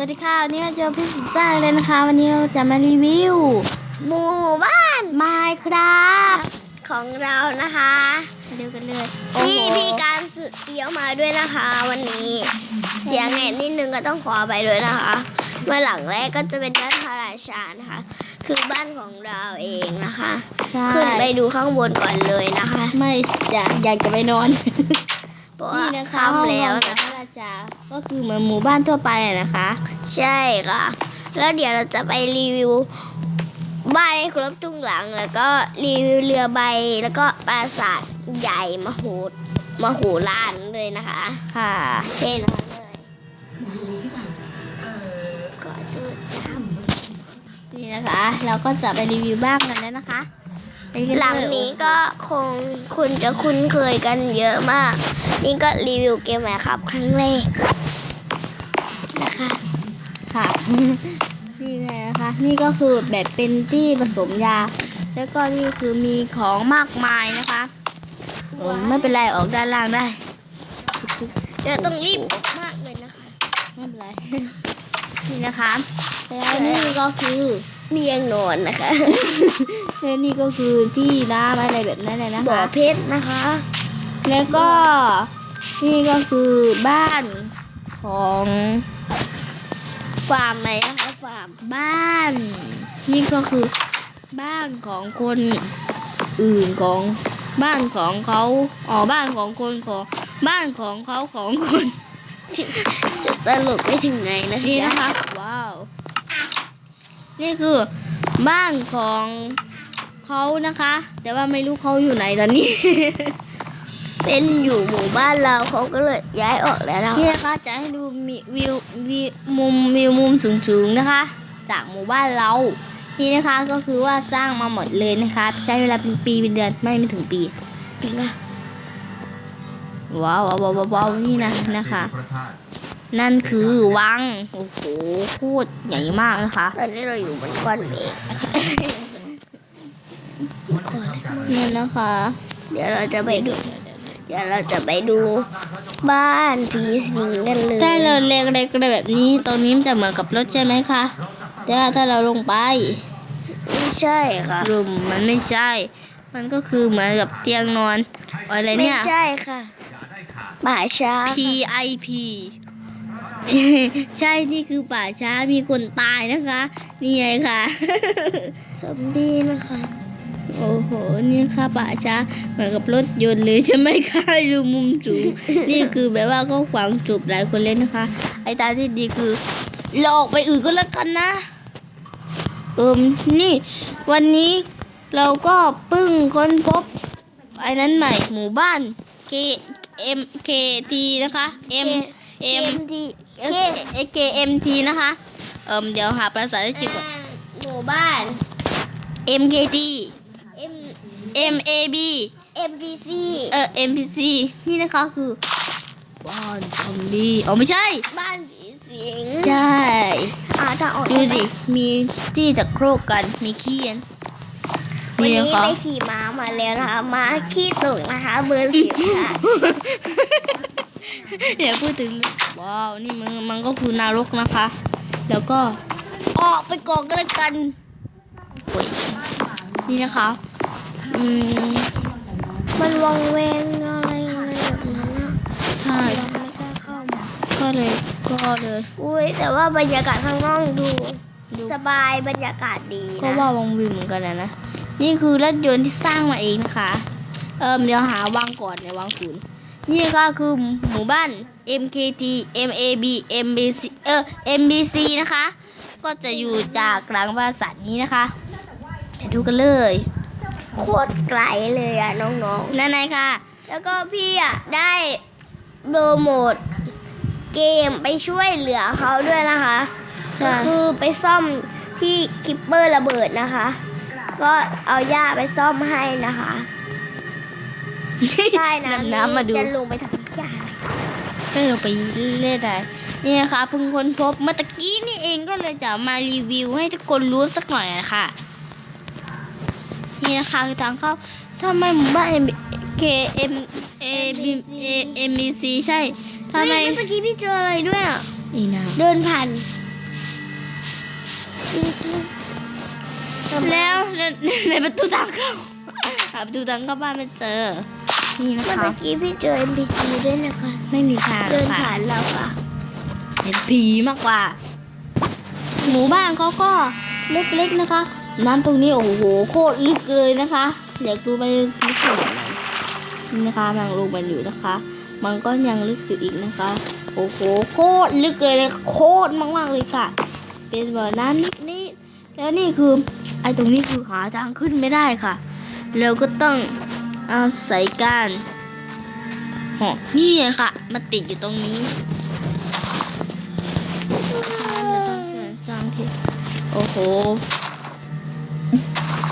สวัสดีค่ะวันนี้เราเจอพี่สุซ่าเลยนะคะ วันนี้เราจะมารีวิวหมู่บ้านไมค์ครับของเรานะคะมาดูกันเลยพี่พี่การสุดเฟี้ยวมาด้วยนะคะ วันนี้ เสียงแหบนิดนึงก็ต้องขอไปด้วยนะคะเมื่อหลังแรกก็จะเป็นบ้านพระราชานะคะ คือบ้านของเราเองนะคะ ใช่ขึ้นไปดูข้างบนก่อนเลยนะคะ ไม่อยากอยากจะไปนอน เพราะว่านี่นะคะห้องค่ำนแล้อวนของนะพระราชาก็คือเหมือนหมู่บ้านทั่วไปอะนะคะ ใช่ค่ะ แล้วเดี๋ยวเราจะไปรีวิว บ้านให้ครบทุกหลัง แล้วก็รีวิวเรือใบ แล้วก็ปราสาทใหญ่มโหฬมโหฬารเลยนะคะค่ะเท่นะคะเลยก่อนจะนี่นะคะ เราก็จะไปรีวิวบ้านกันแล้วนะคะไปกันเย หลังนี้ก็คงคุณจะคุ้นเคยกันเยอะมาก นี่ก็รีวิวเกมไหมครับครั้งแรกนะคะค่ะนี่ไงนะคะ นี่ก็คือแบบเป็นที่ผสมยา แล้วก็นี่คือมีของมากมายนะคะโอ้ไม่เป็นไรออกด้านล่างได้เดี๋ยวต้องรีบออกมากเลยนะคะ ไม่เป็นไร นี่นะคะแล้วนี่ก็คือเรียงนอนนะคะและนี่ก็คือที่น้ำอะไรแบบนั้นเลยนะบ่อคะเพชรนะคะ แล้วก็นี่ก็คือบ้านของฟาร์มไหนนะคะฟาร์มบ้าน นี่ก็คือบ้านของคนอื่นของบ้านของเขาอ๋อบ้านของคนของบ้านของเขาของคน จะตลกไปถึงไหนนะนี่จ๊นะคะว้าว นี่คือบ้านของเขานะคะ แต่ว่าไม่รู้เขาอยู่ไหนตอนนี้ เป็นอยู่หมู่บ้านเราเขาก็เลยย้ายออกแล้วนะนี่นะคะจะให้ดูมีวิววิวมุมวิวมุมสูงๆนะคะ จากหมู่บ้านเรานี่นะคะก็คือว่าสร้างมาหมดเลยนะคะ ใช้เวลาเป็นปีเป็นเดือนไม่ไม่ถึงปีจริงอะ ว้าวว้าวว้าวว้าวนี่นะนะคะ นั่นคือวัง โอ้โหโคตรใหญ่มากนะคะ ตอนนี้เราอยู่บนก้อนเมฆนะคะนี่นะคะ เดี๋ยวเราจะไปดู เดี๋ยวเราจะไปดูบ้านผีสิงกันเลย ถ้าเราเล็กๆแบบนี้ตรงนี้มันจะเหมือนกับรถใช่ไหมคะแต่ว่าถ้าเราลงไป ไม่ใช่ค่ะรุมมันไม่ใช่ มันก็คือเหมือนกับเตียงนอนอะไรไม่เนี่ย ใช่ค่ะป่าช้า PIP ใช่นี่คือป่าช้ามีคนตายนะคะ นี่ไงค่ะซอมบี้นะคะ โอ้โห นี่ค่ะป่าช้าเหมือนกับรถยนต์เลยใช่ไหมคะดูมุมสูง นี่คือแบบว่าก็ขวางจูบหลายคนเลยนะคะ ไอ้ตาที่ดีคือหลอกไปอื่นก็แล้วกันนะเอิมนี่ วันนี้ เราก็เพิ่งค้นพบไอ้นั้นใหม่หมู่บ้าน K M K T นะคะ M M ทีเค K M T นะคะเอิมเดี๋ยวหาภาษาอังกฤษก่อนหมู่บ้าน M K T M M A B MPC เออ M P C นี่นะคะคือบ้านซอมบี้อ๋อไม่ใช่ บ้านผีสิงใช่อ่าถ้าออกดูสิมีที่จะโครกกันมีขี้กัน วันนี่นี้นะคะไปขี่ม้ามาแล้วนะคะม้าขี้ตกนะคะ เบอร์สิบค่ะเดี๋ยวพูดถึงว้าวนี่มันมันก็คือนรกนะคะ แล้วก็ออกไปก่อนก็แล้วกันโอ้ยนี่นะคะอืมมันวังเวงอะไรอะไรแบบนั้นอะใช่เราไม่กล้าเข้ามาก็เลยก็เลยอุ้ยแต่ว่าบรรยากาศข้างนอกดูดูสบายบรรยากาศดีก็นะว่าวังวิวเหมือนกันนะนะ นี่คือรถยนต์ที่สร้างมาเองนะคะ เอิมเดี๋ยวหาวังก่อนในวังศูนย์นี่ก็คือหมู่บ้าน MKT MAB MBC เออ MBC นะคะ ก็จะอยู่จากหลังปราสาทนี้นะคะเดี๋ยวดูกันเลยโคตรไกลเลยอะน้องๆนั่นไงค่ะ แล้วก็พี่อะได้โปรโมทเกมไปช่วยเหลือเขาด้วยนะคะ ก็คือไปซ่อมที่คิปเปอร์ระเบิดนะคะ ก็เอาหญ้าไปซ่อมให้นะคะใช่นะดำน้ำมาดู จะลงไปทำหญ้าให้เราไปเล่นได้นี่นะคะเพิ่งค้นพบเมื่อตะกี้นี่เองก็เลยจะมารีวิวให้ทุกคนรู้สักหน่อยนะคะนี่นะคะคือทางเข้าถ้าไม่หมู่บ้าน K M A B A M B C ใช่ทำไมเฮ้ยเมื่อกี้พี่เจออะไรด้วยอะอีนาเดินผ่านจริงๆ แล้วในในประตูทางเข้าหาประตูทางเข้าบ้านไม่เจอ นี่นะเมื่คะอกี้พี่เจอ NPC ด้วยนะคะ ไม่มีทางเดินค่ะผ่านเราค่ะเห็นผีมากกว่า หมู่บ้านเขาก็เล็กๆนะคะ น้ำตรงนี้โอ้โหโคตรลึกเลยนะคะอยากดูไปลึกขนาดไหนนี่นะคะมันลงมันอยู่นะคะ มันก็ยังลึกอยู่อีกนะคะ โอ้โหโคตรลึกเลยเลยโคตรมากๆเลยค่ะ เป็นบ่อน้ำนิดนี้ แล้วนี่คือไอ้ตรงนี้คือหาทางขึ้นไม่ได้ค่ะ เราก็ต้องอาศัยการเหาะนี่ไงค่ะ มาติดอยู่ตรงนี้สร้างที่โอ้โห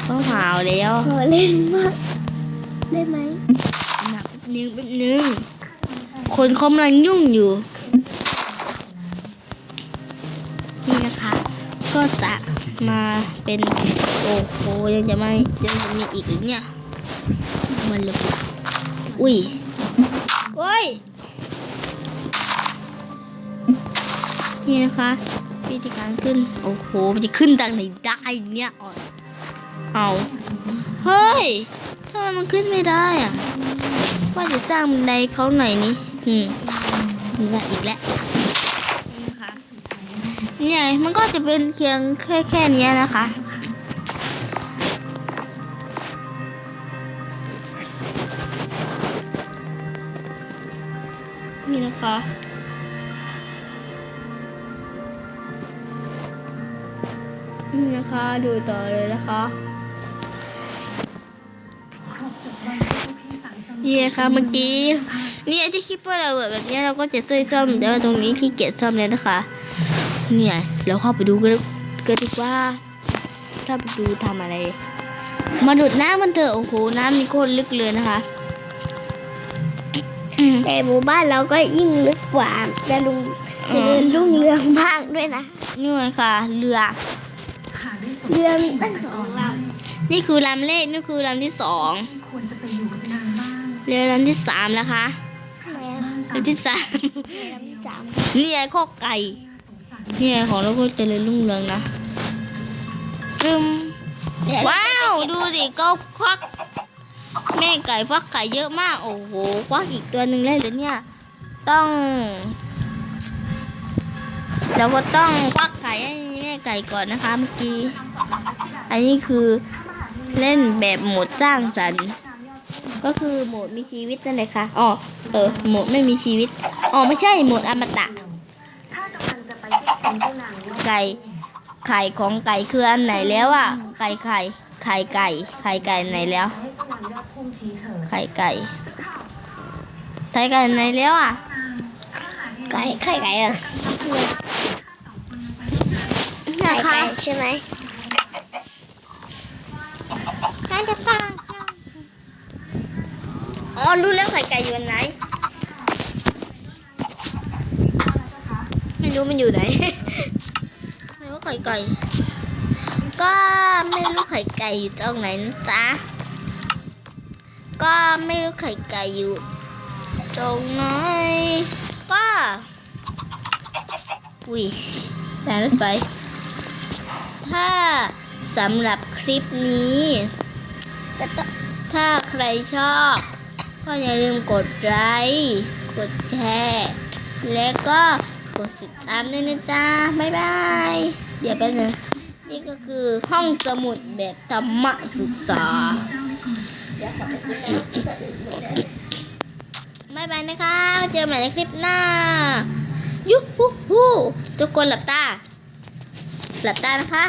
ต้องหาวแล้วขอเล่นมากได้ไหมหนักนึงแป๊บนึง คนเขากำลังยุ่งอยู่ นี่นะคะ ก็จะ มาเป็นโอ้โหยังจะไม่ยังจะมีอีกหรือเนี่ยมันเลยอุ้ยโอ้ยนี่นะคะวิธีการขึ้นโอ้โหมันจะขึ้นทางไหนได้เนี่ยอ๋อเอาเฮ้ยทำไมมันขึ้นไม่ได้อะว่าจะสร้างบันไดเขาหน่อยนี่อืมนี่ละอีกแล้วนี่นะคะ เนี่ยมันก็จะเป็นเพียงแค่แค่นี้นะคะ นี่นะคะนี่นะคะดูต่อเลยนะคะนี่นะคะเมื่อกี้นี่ที่คิดว่าเราแบบนี้เราก็จะซื้อซ่อมแต่ว่าตรงนี้ขี้เกียจซ่อมแล้วนะคะ เนี่ยเราเข้าไปดูกันกันดีกว่า ถ้าไปดูทำอะไร มาดูดน้ำมันเถอะโอ้โหน้ำนี่โคตรลึกเลยนะคะแต่หมู่บ้านเราก็ยิ่งลึกกว่าจะลุงเจริญรุ่งเรืองมากด้วยนะนี่ไงค่ะ เรือเรือมีตั้งสองลนี่คือลำเลขนี่คือลำที่สองควรจะไปอยู่กับนางบ้างเรือลำที่สามแล้วคะำทำไมอะลำที่สามเรือลำที่สามนี่ไงข้อไก่สงสาร นี่ไงของเราก็เจริญรุ่งเรืองนะจึมว้าว ดูสิก็ควัก แม่ไก่ฟักไข่เยอะมาก โอ้โหควักอีกตัวหนึ่งเลยเหรือเนี่ย ต้องเราก็ต้องควักไข่ให้แม่ไก่ก่อนนะคะเมื่อกี้ อันนี้คือเล่นแบบโหมดสร้างสรรค์ก็คือโหมดมีชีวิตนั่นเลยค่ะ อ๋อ เออ โหมดไม่มีชีวิต อ๋อ ไม่ใช่ โหมดอมตะ ไปที่เป็นเจ้านางโลกไก่ไข่ของไก่คืออันไหนแล้วอะ ไก่ไข่ไข่ไก่ ไข่ไก่ไหนแล้วให้เจ้านางยอดพุ่มทีเถิดไข่ไก่ ไข่ไก่ไหนแล้วอะ ไก่ไข่ไก่อะนะไข่คะไก่ใช่ไหมน่าจะฟังอ๋อรู้แล้วไข่ไก่อยู่อันไหน ไม่ รู้มันอยู่ไหนไม่รู้ไข่ไก่ก็ไม่รู้ไข่ไก่อยู่ตรงไหนนะจ๊ะก็ไม่รู้ไข่ไก่อยู่ตรงไหนก็อุ้ยแรงไฟถ้าสำหรับคลิปนี้ถ้าใครชอบ ก็อย่าลืมกดไลค์ กดแชร์ และก็ กดติดตามด้วยนะจ๊ะบ๊ายบาย เดี๋ยวแป๊บนึงนี่ก็คือห้องสมุดแบบธรรมศึกษาบ๊ายบายนะคะ เจอกันใหม่ในคลิปหน้า ยุฮูฮูทุกคนหลับตา หลับตานะคะ